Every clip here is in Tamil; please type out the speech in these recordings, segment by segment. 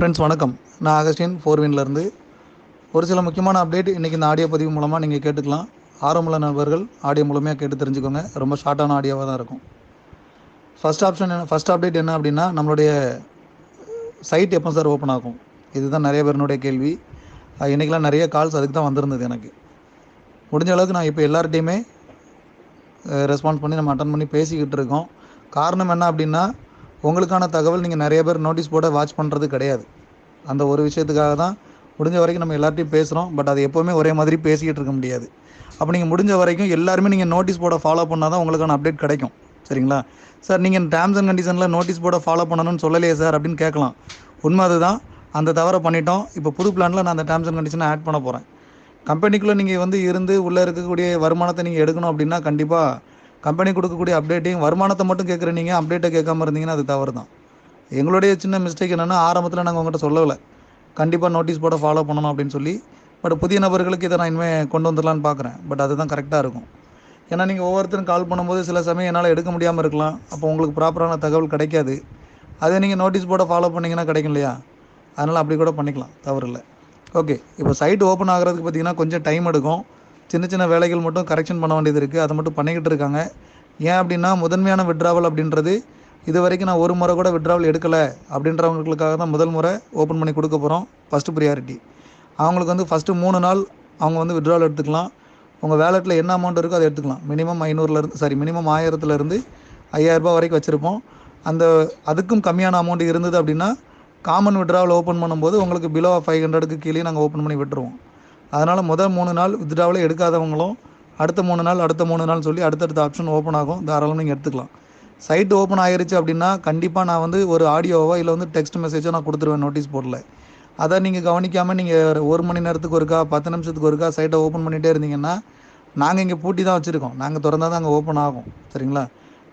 ஃப்ரெண்ட்ஸ் வணக்கம். நான் அகஸ்டின் ஃபோர்வின்லேருந்து ஒரு சில முக்கியமான அப்டேட் இன்றைக்கி இந்த ஆடியோ பதிவு மூலமாக நீங்கள் கேட்டுக்கலாம். ஆரம்புள்ள நண்பர்கள் ஆடியோ மூலமாக கேட்டு தெரிஞ்சுக்கோங்க. ரொம்ப ஷார்ட்டான ஆடியோவாக தான் இருக்கும். ஃபஸ்ட் ஆப்ஷன் என்ன ஃபஸ்ட் அப்டேட் என்ன அப்படின்னா நம்மளுடைய சைட் எப்போ சார் ஓப்பன் ஆகும்? இதுதான் நிறைய பேருனுடைய கேள்வி. இன்றைக்கெலாம் நிறைய கால்ஸ் அதுக்கு தான் வந்திருந்தது எனக்கு. முடிஞ்ச அளவுக்கு நான் இப்போ எல்லார்ட்டையுமே ரெஸ்பான்ஸ் பண்ணி நம்ம அட்டன் பண்ணி பேசிக்கிட்டு இருக்கோம். காரணம் என்ன அப்படின்னா உங்களுக்கான தகவல் நீங்கள் நிறைய பேர் நோட்டீஸ் போர்டை வாட்ச் பண்ணுறது கிடையாது. அந்த ஒரு விஷயத்துக்காக தான் முடிஞ்ச வரைக்கும் நம்ம எல்லார்ட்டையும் பேசுகிறோம் பட் அது எப்போவுமே ஒரே மாதிரி பேசிக்கிட்டு இருக்க முடியாது. அப்போ நீங்கள் முடிஞ்ச வரைக்கும் எல்லாருமே நீங்கள் நோட்டீஸ் போர்டை ஃபாலோ பண்ணால் தான் உங்களுக்கான அப்டேட் கிடைக்கும். சரிங்களா? சார் நீங்கள் டேர்ம்ஸ் அண்ட் கண்டிஷனில் நோட்டீஸ் போர்டை ஃபாலோ பண்ணணும்னு சொல்லலையே சார் அப்படின்னு கேட்கலாம். உண்மை அதுதான். அந்த தவறை பண்ணிட்டோம். இப்போ புது பிளானில் நான் அந்த டேர்ம்ஸ் அண்ட் கண்டிஷனை ஆட் பண்ண போகிறேன் கம்பெனிக்குள்ளே நீங்கள் வந்து இருந்து உள்ளே இருக்கக்கூடிய வருமானத்தை நீங்கள் எடுக்கணும் அப்படின்னா கண்டிப்பாக கம்பெனி கொடுக்கக்கூடிய அப்டேட்டையும் வருமானத்தை மட்டும் கேட்குற நீங்கள் அப்டேட்டை கேட்காம இருந்தீங்கன்னா அது தவறு தான் எங்களுடைய சின்ன மிஸ்டேக் என்னென்னா ஆரம்பத்தில் நாங்கள் உங்கள்கிட்ட சொல்லலை கண்டிப்பாக நோட்டீஸ் போட ஃபாலோ பண்ணணும் அப்படின்னு சொல்லி பட் புதிய நபர்களுக்கு இதை நான் இனிமேல் கொண்டு வந்துடலான்னு பார்க்குறேன் பட் அதுதான் கரெக்டாக இருக்கும். ஏன்னா நீங்கள் ஒவ்வொருத்தரும் கால் பண்ணும்போது சில சமயம் என்னால் எடுக்க முடியாமல் இருக்கலாம். அப்போ உங்களுக்கு ப்ராப்பரான தகவல் கிடைக்காது. அதே நீங்கள் நோட்டீஸ் போட ஃபாலோ பண்ணிங்கன்னா கிடைக்கும் இல்லையா? அதனால் அப்படி கூட பண்ணிக்கலாம். தவறு இல்லை ஓகே இப்போ சைட் ஓப்பன் ஆகிறதுக்கு பார்த்தீங்கன்னா கொஞ்சம் டைம் எடுக்கும். சின்ன சின்ன வேலைகள் மட்டும் கரெக்ஷன் பண்ண வேண்டியது இருக்குது அதை மட்டும் பண்ணிக்கிட்டு இருக்காங்க. ஏன் அப்படின்னா முதன்மையான விட்ராவல் அப்படின்றது இது வரைக்கும் நான் ஒரு முறை கூட விட்ராவல் எடுக்கலை அப்படின்றவங்களுக்காக தான் முதல் முறை ஓப்பன் பண்ணி கொடுக்க போகிறோம் ஃபஸ்ட்டு ப்ரியாரிட்டி அவங்களுக்கு வந்து ஃபஸ்ட்டு மூணு நாள் அவங்க வந்து விட்ராவல் எடுத்துக்கலாம். உங்கள் வேலெட்டில் என்ன அமௌண்ட் இருக்கோ அதை எடுத்துக்கலாம். மினிமம் ஐநூறுலேருந்து சாரி மினிமம் ஆயிரத்துலேருந்து ஐயாயிரரூபா வரைக்கும் வச்சுருப்போம். அந்த அதுக்கும் கம்மியான அமௌண்ட் இருந்தது அப்படின்னா காமன் விட்ராவல் ஓப்பன் பண்ணும்போது உங்களுக்கு பிலோ ஃபைவ் ஹண்ட்ரடுக்கு கீழே நாங்கள் ஓப்பன் பண்ணி விட்டுருவோம். அதனால் முதல் மூணு நாள் வித்ட்ராவலே எடுக்காதவங்களும் அடுத்த மூணு நாள் அடுத்த மூணு நாள் சொல்லி அடுத்தடுத்த ஆப்ஷன் ஓப்பன் ஆகும். தாராளமாக நீங்கள் எடுத்துக்கலாம். சைட் ஓப்பன் ஆயிருச்சு அப்படின்னா கண்டிப்பாக நான் வந்து ஒரு ஆடியோவோ இல்லை வந்து டெக்ஸ்ட் மெசேஜோ நான் கொடுத்துருவேன் நோட்டீஸ் போர்டில் அதை நீங்கள் கவனிக்காமல் நீங்கள் ஒரு மணி நேரத்துக்கு ஒருக்கா பத்து நிமிஷத்துக்கு ஒருக்கா சைட்டை ஓப்பன் பண்ணிகிட்டே இருந்தீங்கன்னா நாங்கள் இங்கே பூட்டி தான் வச்சுருக்கோம். நாங்கள் திறந்தா தான் அங்கே ஓப்பன் ஆகும். சரிங்களா?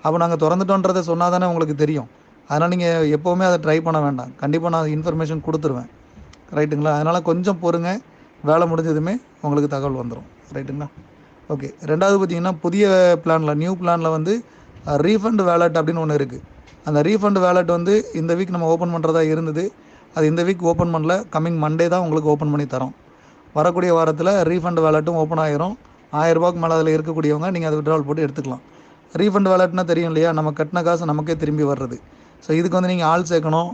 அப்போ நாங்கள் திறந்துட்டோன்றதை சொன்னால் தானே உங்களுக்கு தெரியும். அதனால் நீங்கள் எப்போவுமே அதை ட்ரை பண்ண வேண்டாம். கண்டிப்பாக நான் இன்ஃபர்மேஷன் கொடுத்துருவேன். ரைட்டுங்களா அதனால் கொஞ்சம் பொறுங்க. வேலை முடிஞ்சதுமே உங்களுக்கு தகவல் வந்துடும் ரைட்டுங்களா ஓகே ரெண்டாவது பார்த்தீங்கன்னா புதிய பிளானில் நியூ பிளானில் வந்து ரீஃபண்ட் வேலட் அப்படின்னு ஒன்று இருக்குது அந்த ரீஃபண்ட் வேலட் வந்து இந்த வீக் நம்ம ஓப்பன் பண்ணுறதா இருந்தது. அது இந்த வீக் ஓப்பன் பண்ணல. கம்மிங் மண்டே தான் உங்களுக்கு ஓப்பன் பண்ணி தரோம். வரக்கூடிய வாரத்தில் ரீஃபண்ட் வேலட்டும் ஓப்பன் ஆயிரும். ஆயிரரூபாய்க்கு மேலே அதில் இருக்கக்கூடியவங்க நீங்கள் அதை விட்ரால் போட்டு எடுத்துக்கலாம். ரீஃபண்ட் வேலட்னா தெரியும் இல்லையா? நம்ம கட்டின காசு நமக்கே திரும்பி வர்றது. ஸோ இதுக்கு வந்து நீங்கள் ஆள் சேர்க்கணும்.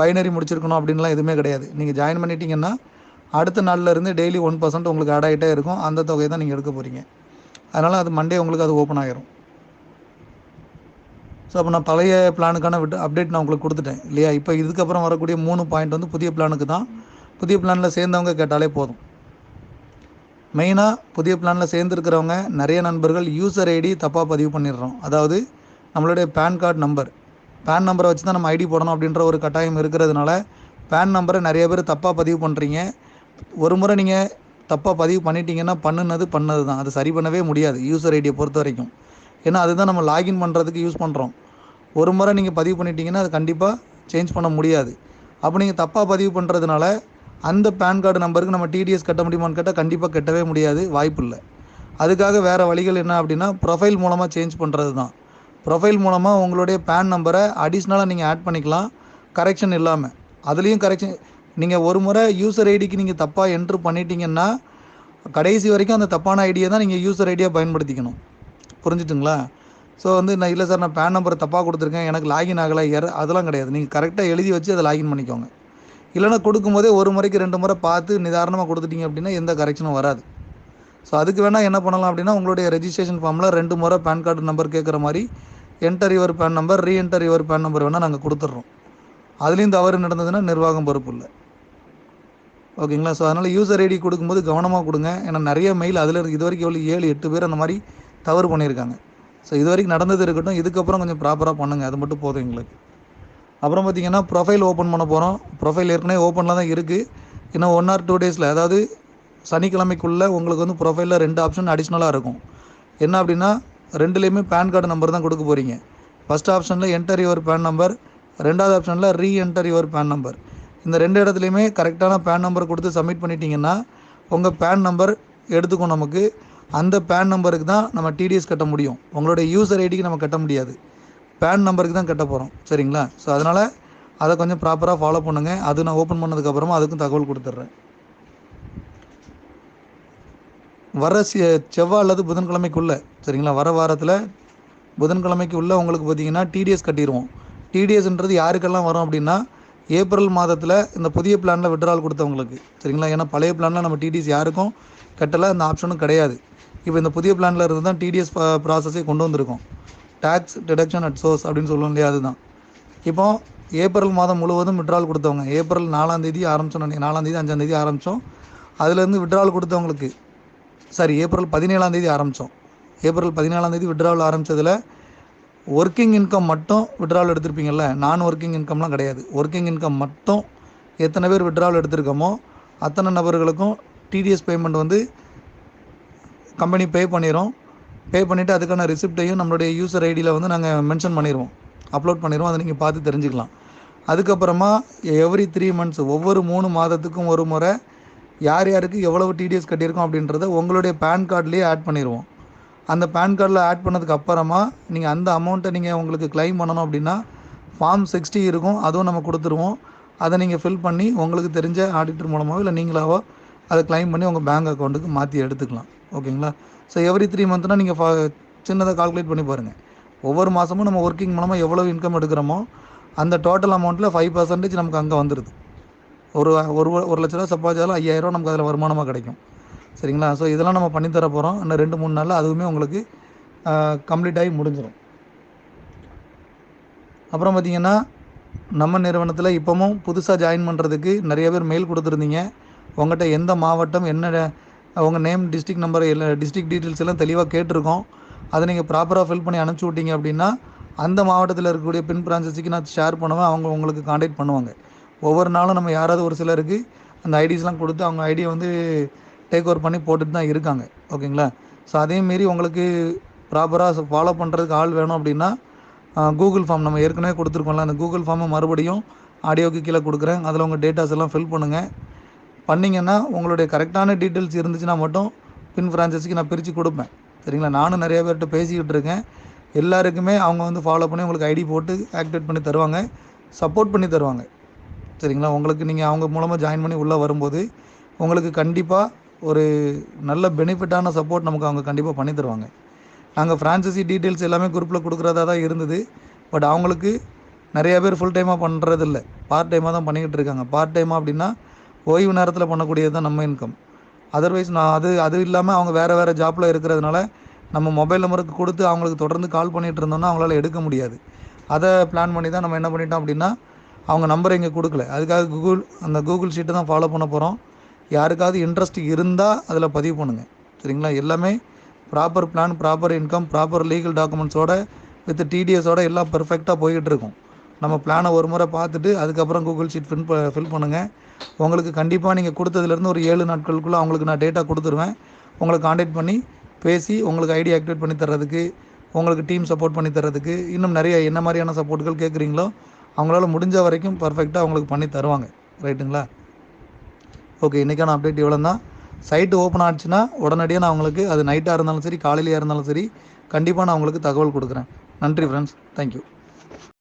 பைனரி முடிச்சிருக்கணும் அப்படின்லாம் எதுவுமே கிடையாது. நீங்கள் ஜாயின் பண்ணிட்டீங்கன்னா அடுத்த நாள்லேருந்து டெய்லி ஒன் பர்சன்ட் உங்களுக்கு ஆட் ஆகிட்டே இருக்கும். அந்த தொகையை தான் நீங்கள் எடுக்க போகிறீங்க அதனால் அது மண்டே உங்களுக்கு அது ஓப்பன் ஆகிரும் ஸோ அப்போ நான் பழைய பிளானுக்கான விட்டு அப்டேட் நான் உங்களுக்கு கொடுத்துட்டேன். இல்லையா? இப்போ இதுக்கப்புறம் வரக்கூடிய மூணு பாயிண்ட் வந்து புதிய பிளானுக்கு தான். புதிய பிளானில் சேர்ந்தவங்க கேட்டாலே போதும். மெயினாக புதிய பிளானில் சேர்ந்துருக்கிறவங்க நிறைய நண்பர்கள் யூசர் ஐடி தப்பாக பதிவு பண்ணிடுறோம். அதாவது நம்மளுடைய பேன் கார்டு நம்பர் பேன் நம்பரை வச்சு தான் நம்ம ஐடி போடணும் அப்படின்ற ஒரு கட்டாயம் இருக்கிறதுனால பேன் நம்பரை நிறைய பேர் தப்பாக பதிவு பண்ணுறீங்க ஒரு முறை நீங்கள் தப்பாக பதிவு பண்ணிட்டீங்கன்னா பண்ணுனது பண்ணது தான் அது சரி பண்ணவே முடியாது யூசர் ஐடியை பொறுத்த வரைக்கும். ஏன்னா அதுதான் நம்ம லாகின் பண்ணுறதுக்கு யூஸ் பண்ணுறோம் ஒரு முறை நீங்கள் பதிவு பண்ணிட்டீங்கன்னா அது கண்டிப்பாக சேஞ்ச் பண்ண முடியாது. அப்போ நீங்கள் தப்பாக பதிவு பண்ணுறதுனால அந்த பேன் கார்டு நம்பருக்கு நம்ம டிடிஎஸ் கட்ட முடியுமான்னு கேட்டால் கண்டிப்பாக கட்டவே முடியாது வாய்ப்பு இல்லை. அதுக்காக வேறு வழிகள் என்ன அப்படின்னா ப்ரொஃபைல் மூலமாக சேஞ்ச் பண்ணுறது தான் ப்ரொஃபைல் மூலமாக உங்களுடைய பேன் நம்பரை அடிஷ்னலாக நீங்கள் ஆட் பண்ணிக்கலாம். கரெக்ஷன் இல்லாமல் அதுலேயும் கரெக்ஷன் நீங்கள் ஒரு முறை யூசர் ஐடிக்கு நீங்கள் தப்பாக என்ட்ரு பண்ணிட்டீங்கன்னா கடைசி வரைக்கும் அந்த தப்பான ஐடியை தான் நீங்கள் யூசர் ஐடியாக பயன்படுத்திக்கணும். புரிஞ்சுட்டுங்களா? ஸோ வந்து நான் இல்லை சார் நான் பேன் நம்பரை தப்பாக கொடுத்துருக்கேன். எனக்கு லாகின் ஆகலை. எற அதெல்லாம் கிடையாது. நீங்கள் கரெக்டாக எழுதி வச்சு அதை லாகின் பண்ணிக்கோங்க. இல்லைன்னா கொடுக்கும்போதே ஒரு முறைக்கு ரெண்டு முறை பார்த்து நிதானமாக கொடுத்துட்டீங்க அப்படின்னா எந்த கரெக்ஷனும் வராது. ஸோ அதுக்கு வேணால் என்ன பண்ணலாம் அப்படின்னா உங்களுடைய ரெஜிஸ்ட்ரேஷன் ஃபார்மில் ரெண்டு முறை பேன் கார்டு நம்பர் கேட்குற மாதிரி enter your PAN number reenter your PAN number வேணால் நாங்கள் கொடுத்துட்றோம். அதுலேயும் தவறு நடந்ததுன்னா நிர்வாகம் பொறுப்பு இல்லை. ஓகேங்களா? ஸோ அதனால் யூசர் ஐடி கொடுக்கும்போது கவனமாக கொடுங்க. ஏன்னா நிறைய மெயில் அதில் இது வரைக்கும் எவ்வளோ ஏழு எட்டு பேர் அந்த மாதிரி தவறு பண்ணியிருக்காங்க. ஸோ இது வரைக்கும் நடந்தது இருக்கட்டும். இதுக்கப்புறம் கொஞ்சம் ப்ராப்பராக பண்ணுங்கள் அது மட்டும் போதும் எங்களுக்கு. அப்புறம் பார்த்தீங்கன்னா ப்ரொஃபைல் ஓப்பன் பண்ண போகிறோம் ப்ரொஃபைல் ஏற்கனவே ஓப்பனில் தான் இருக்குது இன்னும் ஒன் ஆர் டூ டேஸில் அதாவது சனிக்கிழமைக்குள்ளே உங்களுக்கு வந்து ப்ரொஃபைலில் ரெண்டு ஆப்ஷன் அடிஷ்னலாக இருக்கும். என்ன அப்படின்னா ரெண்டுலேயுமே பேன் கார்டு நம்பர் தான் கொடுக்க போகிறீங்க ஃபஸ்ட் ஆப்ஷனில் என்டர் யுவர் பேன் நம்பர் ரெண்டாவது ஆப்ஷனில் reenter your PAN number இந்த ரெண்டு இடத்துலையுமே கரெக்டான பேன் நம்பர் கொடுத்து சப்மிட் பண்ணிட்டீங்கன்னா உங்கள் பேன் நம்பர் எடுத்துக்கும் நமக்கு. அந்த பேன் நம்பருக்கு தான் நம்ம டிடிஎஸ் கட்ட முடியும். உங்களுடைய யூசர் ஐடிக்கு நம்ம கட்ட முடியாது. பேன் நம்பருக்கு தான் கட்ட போகிறோம் சரிங்களா? ஸோ அதனால் அதை கொஞ்சம் ப்ராப்பராக ஃபாலோ பண்ணுங்கள் அது நான் ஓப்பன் பண்ணதுக்கப்புறமா அதுக்கும் தகவல் கொடுத்துட்றேன். வர செ- செவ்வாய் அல்லது புதன்கிழமைக்குள்ளே சரிங்களா? வர வாரத்தில் புதன்கிழமைக்கு உள்ளே உங்களுக்கு பார்த்தீங்கன்னா டிடிஎஸ் கட்டிடுவோம் டிடிஎஸ்ன்றது யாருக்கெல்லாம் வரும் அப்படின்னா ஏப்ரல் மாதத்தில் இந்த புதிய பிளானில் விட்ரால் கொடுத்தவங்களுக்கு சரிங்களா? ஏன்னா பழைய பிளானில் நம்ம டிடிஎஸ் யாருக்கும் கட்டலை அந்த ஆப்ஷனும் கிடையாது. இப்போ இந்த புதிய பிளானில் இருந்து தான் டிடிஎஸ் ப்ராசஸே கொண்டு வந்திருக்கோம். டேக்ஸ் டிடக்ஷன் அட் சோர்ஸ் அப்படின்னு சொல்லுவோம் இல்லையா அதுதான். இப்போ ஏப்ரல் மாதம் முழுவதும் விட்ரால் கொடுத்தவங்க ஏப்ரல் நாலாம் தேதி ஆரம்பிச்சோம் நாலாம் தேதி அஞ்சாம் தேதி ஆரம்பித்தோம் அதுலேருந்து விட்ரால் கொடுத்தவங்களுக்கு சாரி ஏப்ரல் பதினேழாம் தேதி ஆரம்பித்தோம் ஏப்ரல் பதினேழாம் தேதி விட்ராவல் ஆரம்பித்ததில் ஒர்க்கிங் இன்கம் மட்டும் விட்ராவல் எடுத்திருப்பீங்கல்ல நான் ஒர்க்கிங் இன்கம்லாம் கிடையாது. ஒர்க்கிங் இன்கம் மட்டும் எத்தனை பேர் விட்ராவல் எடுத்திருக்கோமோ அத்தனை நபர்களுக்கும் டிடிஎஸ் பேமெண்ட் வந்து கம்பெனி பே பண்ணிடும் பே பண்ணிவிட்டு அதுக்கான ரிசிப்டையும் நம்மளுடைய யூசர் ஐடியில் வந்து நாங்கள் மென்ஷன் பண்ணிடுவோம் அப்லோட் பண்ணிடுவோம் அதை நீங்கள் பார்த்து தெரிஞ்சுக்கலாம். அதுக்கப்புறமா எவ்ரி த்ரீ மந்த்ஸ் ஒவ்வொரு மூணு மாதத்துக்கும் ஒரு முறை யார் யாருக்கு எவ்வளவு டிடிஎஸ் கட்டியிருக்கோம் அப்படின்றத உங்களுடைய பேன் கார்ட்லேயே ஆட் பண்ணிடுவோம் அந்த பேன் கார்டில் ஆட் பண்ணதுக்கு அப்புறமா நீங்கள் அந்த அமௌண்ட்டை நீங்கள் உங்களுக்கு கிளைம் பண்ணணும் அப்படின்னா ஃபார்ம் சிக்ஸ்டி இருக்கும். அதுவும் நம்ம கொடுத்துருவோம். அதை நீங்கள் ஃபில் பண்ணி உங்களுக்கு தெரிஞ்ச ஆடிட்டர் மூலமாகவோ இல்லை நீங்களாவோ அதை கிளைம் பண்ணி உங்கள் பேங்க் அக்கௌண்ட்டுக்கு மாற்றி எடுத்துக்கலாம். ஓகேங்களா? ஸோ எவ்ரி த்ரீ மந்த்னா நீங்கள் ஃபா சின்னதாக கால்குலேட் பண்ணி பாருங்கள் ஒவ்வொரு மாதமும் நம்ம ஒர்க்கிங் மூலமாக எவ்வளோ இன்கம் எடுக்கிறோமோ அந்த டோட்டல் அமௌண்ட்டில் ஃபைவ் பர்சன்டேஜ் நமக்கு அங்கே வந்துடுது ஒரு ஒரு ஒரு லட்ச ரூபா சம்பாதிச்சாலும் ஐயாயிரம் நமக்கு அதில் வருமானமாக கிடைக்கும். சரிங்களா? ஸோ இதெல்லாம் நம்ம பண்ணித்தர போகிறோம் இன்னும் ரெண்டு மூணு நாளில் அதுவுமே உங்களுக்கு கம்ப்ளீட் ஆகி முடிஞ்சிடும் அப்புறம் பார்த்தீங்கன்னா நம்ம நிறுவனத்தில் இப்போவும் புதுசாக ஜாயின் பண்ணுறதுக்கு நிறைய பேர் மெயில் கொடுத்துருந்தீங்க. உங்கள்கிட்ட எந்த மாவட்டம் என்ன உங்கள் நேம் டிஸ்ட்ரிக்ட் நம்பர் இல்லை டிஸ்ட்ரிக்ட் டீட்டெயில்ஸ் எல்லாம் தெளிவாக கேட்டிருக்கோம். அதை நீங்கள் ப்ராப்பராக ஃபில் பண்ணி அனுப்பிச்சி விட்டீங்க அப்படின்னா அந்த மாவட்டத்தில் இருக்கக்கூடிய பின் பிரான்ச்சஸுக்கு நான் ஷேர் பண்ணுவேன். அவங்க உங்களுக்கு காண்டாக்ட் பண்ணுவாங்க. ஒவ்வொரு நாளும் நம்ம யாராவது ஒரு சிலருக்கு அந்த ஐடிஸ்லாம் கொடுத்து அவங்க ஐடியை வந்து டேக் ஓவர் பண்ணி போட்டுட்டு தான் இருக்காங்க. ஓகேங்களா? ஸோ அதேமாரி உங்களுக்கு ப்ராப்பராக ஃபாலோ பண்ணுறதுக்கு ஆள் வேணும் அப்படின்னா கூகுள் ஃபார்ம் நம்ம ஏற்கனவே கொடுத்துருக்கோம்ல அந்த கூகுள் ஃபார்மை மறுபடியும் ஆடியோக்கு கீழே கொடுக்குறேன். அதில் உங்கள் டேட்டாஸ் எல்லாம் ஃபில் பண்ணுங்கள் பண்ணிங்கன்னா உங்களுடைய கரெக்டான டீட்டெயில்ஸ் இருந்துச்சுன்னா மட்டும் பின் ஃப்ரான்ச்சைஸிக்கு நான் பிரித்து கொடுப்பேன். சரிங்களா? நானும் நிறைய பேர்கிட்ட பேசிக்கிட்டு இருக்கேன். எல்லாருக்குமே அவங்க வந்து ஃபாலோ பண்ணி உங்களுக்கு ஐடி போட்டு ஆக்டிவேட் பண்ணி தருவாங்க. சப்போர்ட் பண்ணி தருவாங்க. சரிங்களா? உங்களுக்கு நீங்கள் அவங்க மூலமாக ஜாயின் பண்ணி உள்ளே வரும்போது உங்களுக்கு கண்டிப்பாக ஒரு நல்ல பெனிஃபிட்டான சப்போர்ட் நமக்கு அவங்க கண்டிப்பாக பண்ணி தருவாங்க. நாங்கள் ஃப்ரான்ச்சைசி டீட்டெயில்ஸ் எல்லாமே குரூப்பில் கொடுக்குறதா தான் இருந்தது. பட் அவங்களுக்கு நிறைய பேர் ஃபுல் டைமாக பண்ணுறதில்ல பார்ட் டைமாக தான் பண்ணிக்கிட்டு இருக்காங்க. பார்ட் டைமாக அப்படின்னா ஓய்வு நேரத்தில் பண்ணக்கூடியது தான் நம்ம இன்கம் அதர்வைஸ் நான் அது அது இல்லாமல் அவங்க வேறு வேறு ஜாப்பில் இருக்கிறதுனால நம்ம மொபைல் நம்பருக்கு கொடுத்து அவங்களுக்கு தொடர்ந்து கால் பண்ணிகிட்டு இருந்தோம்னா அவங்களால எடுக்க முடியாது. அதை பிளான் பண்ணி தான் நம்ம என்ன பண்ணிட்டோம் அப்படின்னா அவங்க நம்பரை இங்கே கொடுக்கல. அதுக்காக கூகுள் அந்த கூகுள் ஷீட்டை தான் ஃபாலோ பண்ண போகிறோம் யாருக்காவது இன்ட்ரெஸ்ட் இருந்தால் அதில் பதிவு பண்ணுங்கள் சரிங்களா? எல்லாமே proper plan proper income proper legal டாக்குமெண்ட்ஸோட with டிடிஎஸோட எல்லாம் பர்ஃபெக்டாக போய்கிட்டு இருக்கும். நம்ம பிளானை ஒரு முறை பார்த்துட்டு அதுக்கப்புறம் கூகுள் ஷீட் ஃபில் ஃபில் பண்ணுங்கள் உங்களுக்கு கண்டிப்பாக நீங்கள் கொடுத்ததுலேருந்து ஒரு ஏழு நாட்களுக்குள்ளே அவங்களுக்கு நான் டேட்டா கொடுத்துருவேன். உங்களை காண்டாக்ட் பண்ணி பேசி உங்களுக்கு ஐடி ஆக்டிவேட் பண்ணி தர்றதுக்கு உங்களுக்கு டீம் சப்போர்ட் பண்ணி தர்றதுக்கு இன்னும் நிறைய என்ன மாதிரியான சப்போர்ட்டுகள் கேட்குறீங்களோ அவங்களால முடிஞ்ச வரைக்கும் பர்ஃபெக்டாக அவங்களுக்கு பண்ணி தருவாங்க. ரைட்டுங்களா ஓகே இன்றைக்கான அப்டேட் இவ்வளோ தான் சைட்டு ஓப்பன் ஆச்சுன்னா உடனடியாக நான் உங்களுக்கு அது நைட்டாக இருந்தாலும் சரி காலையிலையாக இருந்தாலும் சரி கண்டிப்பாக நான் உங்களுக்கு தகவல் கொடுக்குறேன். நன்றி ஃப்ரெண்ட்ஸ் தேங்க்யூ